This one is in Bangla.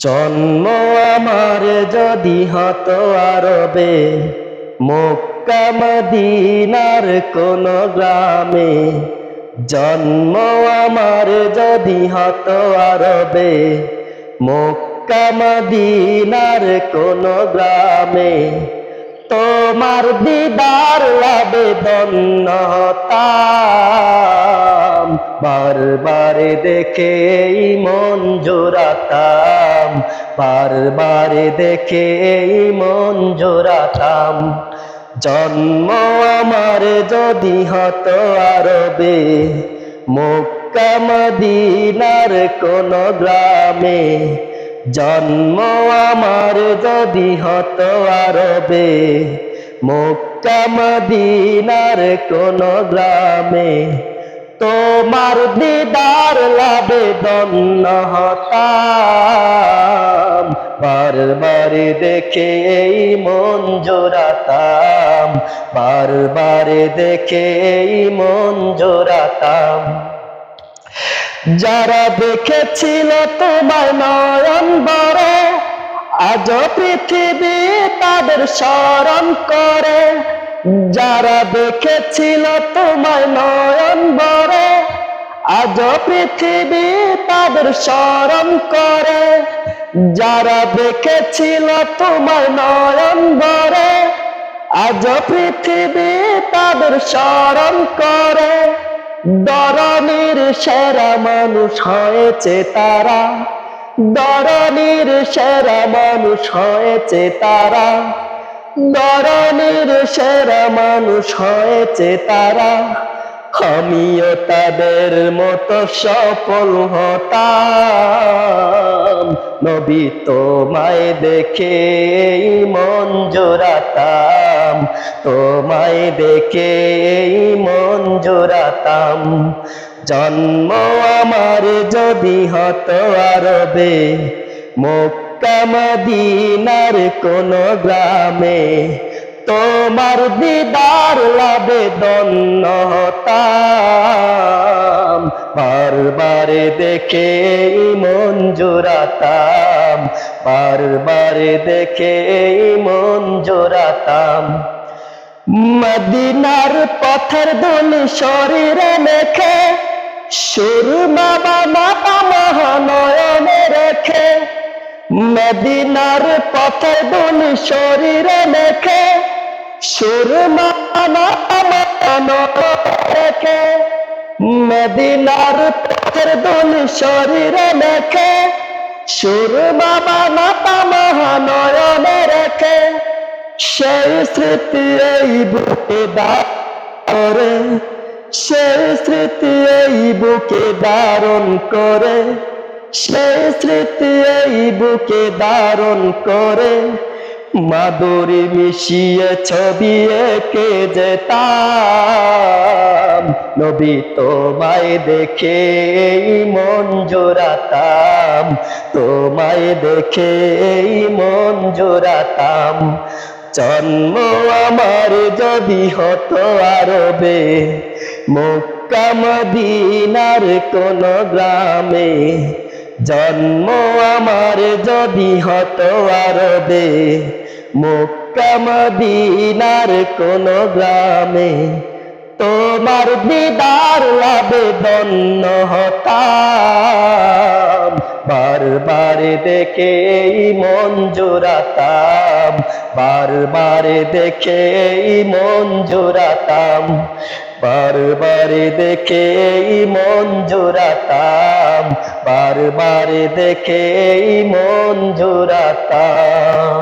জন্ম আমার যদি হতো আরবে, মক্কা মদিনার কোন গ্রামে, জন্ম আমার যদি হতো আরবে, মক্কা মদিনার কোন গ্রামে, তোমার দিদার ধন্য হতাম। বারবারে দেখে এই মন জোড়াতাম, বারবারে দেখে এই মন জোড়াতাম। জন্ম আমার যদি হতো আরবে, মক্কা মদিনার কোন গ্রামে, জন্ম আমার যদি হতো আরবে, মক্কা মদিনার কোন গ্রামে তোমার দিদার লাভে দন্ন হতাম। বারবার দেখে এই মন জোড়াতাম। বারবার দেখে এই মন জোড়াতাম। যারা দেখেছিল তোমার নয়ন বড় আজ পৃথিবী তাদের স্মরণ করে। যারা দেখেছিল তোমার নয়ন বড় আজ পৃথিবী তাদের স্মরণ করে। যারা দেখেছিল তোমার নয়ন বড় আজ পৃথিবী তাদের স্মরণ করে। দরনির সেরা মানুষ হয়েছে তারা দরনির সেরা মানুষ হয়েছে তারা। দরনির সেরা মানুষ হয়েছে তারা। আমিও তাদের মতো সফল হতাম। নবী তোমায় দেখে মন জোড়াতাম। তোমায় দেখে মন জোড়াতাম। জন্ম আমার যদি হতো আরবে মদিনার কোন গ্রামে তোমার দিদার লাভে দন্ন হতাম। বারবারে দেখে মন বারবারে দেখে মন জোড়াতাম। মদিনার পথের দোলি শরীরে মেখে, সুরমা বাবা মহানয়নে রেখে মদিনার পথের দোলি শরীরে মেখে সুরমা রেখে। মদিনার পথের দোলি শরীরে মেখে সুরমা বাবা মহানয়নে রেখে। সেই স্মৃতি এই বুকে করে, সেই স্মৃতি এই বুকে ধারণ করে। সেই স্মৃতি এই বুকে ধারণ করে। মাদুরি মিশিয়ে ছবি এঁকে যেতাম। নবী তোমায় দেখে এই মন জোড়াতাম। তোমায় দেখে এই মন জোড়াতাম। জন্ম আমার যদি হতো আরবে, মক্কা মদিনার কোন গ্রামে জন্ম আমার যদি হতো আরবে মদিনার কোন গ্রামে, তোমার দিদার আবেদন হতাম। বারবার দেখে মন জোড়াতাম, বারবার দেখে মন জোড়াতাম, বারবার দেখে মন জোড়াতাম। বারবার দেখে এই মন জোড়াতাম।